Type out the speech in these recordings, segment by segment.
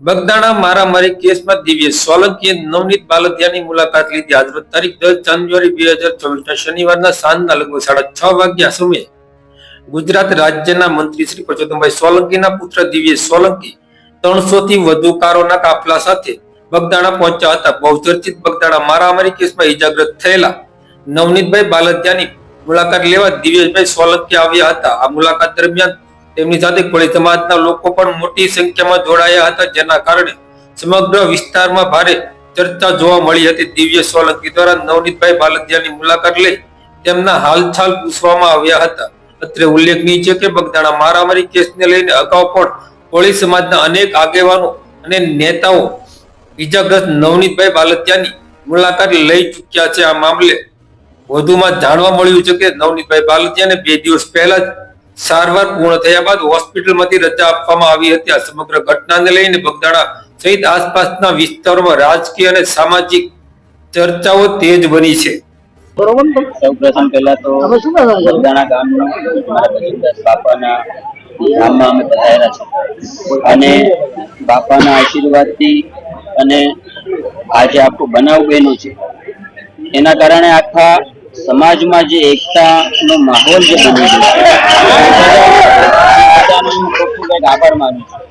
બગદાણા મારામારી કેસમાં દિવ્ય સોલંકીએ નવનીત બાલદિયાની મુલાકાત લીધી. આજરોજ તારીખ દસ જાન્યુઆરી બે હજાર ચોવીસના શનિવારના સાંજના લગભગ સાડા છ વાગ્યા સમયે ગુજરાત રાજ્યના મંત્રી શ્રી પરસોત્તમભાઈ સોલંકીના પુત્ર દિવ્ય સોલંકી ત્રણસો થી વધુ કારોના કાફલા સાથે બગદાણા પહોંચ્યા હતા. બહુચર્ચિત બગદાણા મારામારી કેસમાં ઇજાગ્રસ્ત થયેલા નવનીતભાઈ બાલદિયાની મુલાકાત લેવા દિવ્યેશભાઈ સોલંકી આવ્યા હતા. આ મુલાકાત દરમિયાન તેમની સાથે કોળી સમાજના લોકો પણ મોટી સંખ્યામાં જોડાયા હતા, જેના કારણે સમગ્ર વિસ્તારમાં ભારે ચર્ચા જોવા મળી હતી. દિવ્ય સોલંકી દ્વારા નવનીતભાઈ બાલદિયાની મુલાકાત લઈ તેમના હાલચાલ પૂછવામાં આવ્યા હતા. અત્રે ઉલ્લેખનીય છે કે બગદાણા મારામારી કેસને લઈને અગાઉ પણ કોળી સમાજના અનેક આગેવાનો અને નેતાઓ ઈજાગ્રસ્ત નવનીતભાઈ બાલદિયાની મુલાકાત લઈ ચૂક્યા છે. આ મામલે વધુમાં જાણવા મળ્યું છે કે નવનીતભાઈ બાલદિયાને બે દિવસ પહેલા જ સારવાર પૂર્ણ થયા બાદ હોસ્પિટલમાંથી રજા આપવામાં આવી હતી આ સમગ્ર ઘટનાને લઈને બગદાણા સહિત આસપાસના વિસ્તારોમાં રાજકીય અને સામાજિક ચર્ચાઓ તેજ બની છે? સૌ પ્રથમ પહેલા તો? બગદાણા ગામના મારા ભગીરદાસ બાપાના ગામમાં અમે પધારેલા છે અને બાપાના આશીર્વાદથી અને આજે આખું બનાવ બન્યું છે એના કારણે આખા સમાજમાં જે એકતાનો માહોલ જે બની ગયો આભાર માનું છું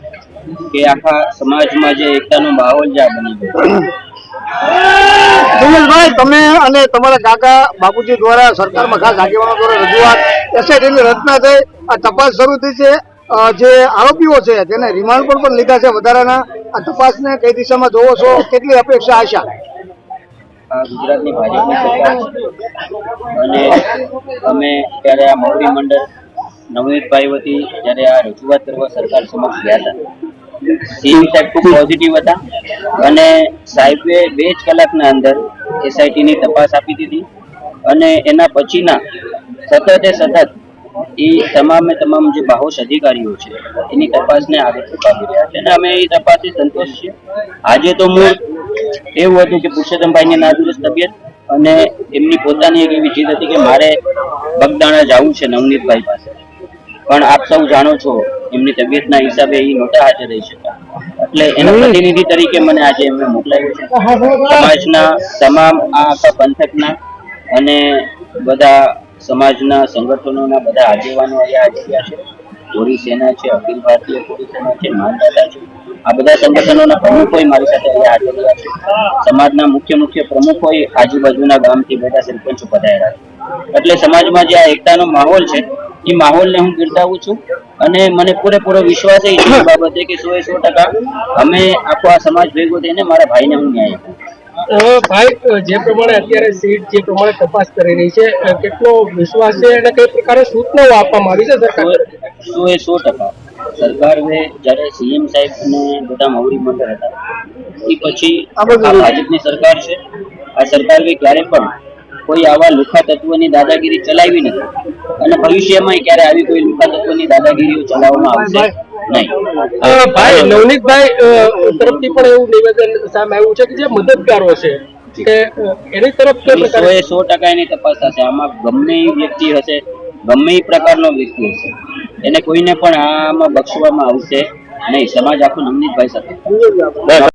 કે આખા સમાજમાં જે એકતાનો માહોલ જે બની ગયો. તમે અને તમારા કાકા બાપુજી દ્વારા સરકારમાં ખાસ આગેવાનો દ્વારા રજૂઆત, એસઆઈટીની રચના થઈ, આ તપાસ શરૂ થઈ છે. જે આરોપીઓ છે, તેને રિમાન્ડ પર પણ લીધા છે વધારાના. આ તપાસને કઈ દિશામાં જોવો છો? કેટલી અપેક્ષા આશા? ગુજરાતની ભાજપની સરકાર અને અમે ત્યારે આ મોવડી મંડળ નવનીતભાઈ વતી જ્યારે આ રજૂઆત કરવા સરકાર સમક્ષ ગયા હતા. સીએમ સાહેબ ખૂબ પોઝિટિવ હતા. અને સાહેબે બે જ કલાકના અંદર એસઆઈટીની તપાસ આપી દીધી. અને એના પછીના સતતે સતત એ તમામે તમામ જે બાહોશ અધિકારીઓ છે એની તપાસને આગળ ચૂકાવી રહ્યા છે. અને અમે એ તપાસથી સંતોષ છીએ. આજે તો મૂળ એવું હતું કે પુરુષોત્તમભાઈની નાદુરસ્ત તબિયત અને એમની પોતાની એક એવી જીદ હતી કે મારે બગદાણા જવું છે નવનીતભાઈ પાસે. પણ આપ સૌ જાણો છો એમની તબિયતના હિસાબે એ નહોતા હાજર રહી શક્યા. એટલે એના પ્રતિનિધિ તરીકે મને આજે એમને મોકલાયું છે. સમાજના તમામ આ આખા પંથકના અને બધા સમાજના સંગઠનોના બધા આગેવાનો અહીંયા આવ્યા છે. કોળી સેના છે, અખિલ ભારતીય કોળી સેના છે, માનદાતા છે. આ બધા સંગઠનોના પ્રમુખોય મારી સાથે અહીંયા હાજર રહ્યા છે. સમાજના મુખ્ય મુખ્ય પ્રમુખોય આજુબાજુના ગામથી બધા સરપંચો પધાર્યા છે. એટલે સમાજમાં જે આ એકતાનો માહોલ છે, એ માહોલને હું બિરદાવું છું. અને મને પૂરેપૂરો વિશ્વાસ એ બાબતે કે સો એ સો ટકા અમે આખો આ સમાજ ભેગો થઈને મારા ભાઈને હું ન્યાય આપું. ભાઈ જે પ્રમાણે અત્યારે સીટ જે પ્રમાણે તપાસ કરી રહી છે કેટલો વિશ્વાસ છે અને કઈ પ્રકારે સૂચનાઓ આપવામાં આવી છે સરકાર સો એ સો ટકા. સરકારે જ્યારે સીએમ સાહેબ ને બધા મવડી મંડળ હતા એ પછી આ ભાજપની સરકાર છે. આ સરકારે ક્યારે પણ કોઈ આવા લુખા તત્વોની દાદાગીરી ચલાવી નથી. અને ભવિષ્યમાં ક્યારે આવી કોઈ લુખા તત્વોની દાદાગીરીઓ ચલાવવામાં આવશે? નહીં. ભાઈ નવનીતભાઈ તરફથી પણ એવું નિવેદન સામે આવ્યું છે કે જે મદદગારો છે કે એની તરફ એ સો ટકા એની તપાસ થશે આમાં ગમે વ્યક્તિ હશે ગમે એ પ્રકારનો વ્યક્તિ હશે. એને કોઈને પણ આમાં બક્ષવામાં આવશે નહીં. સમાજ આખું નવનીતભાઈ સાથે.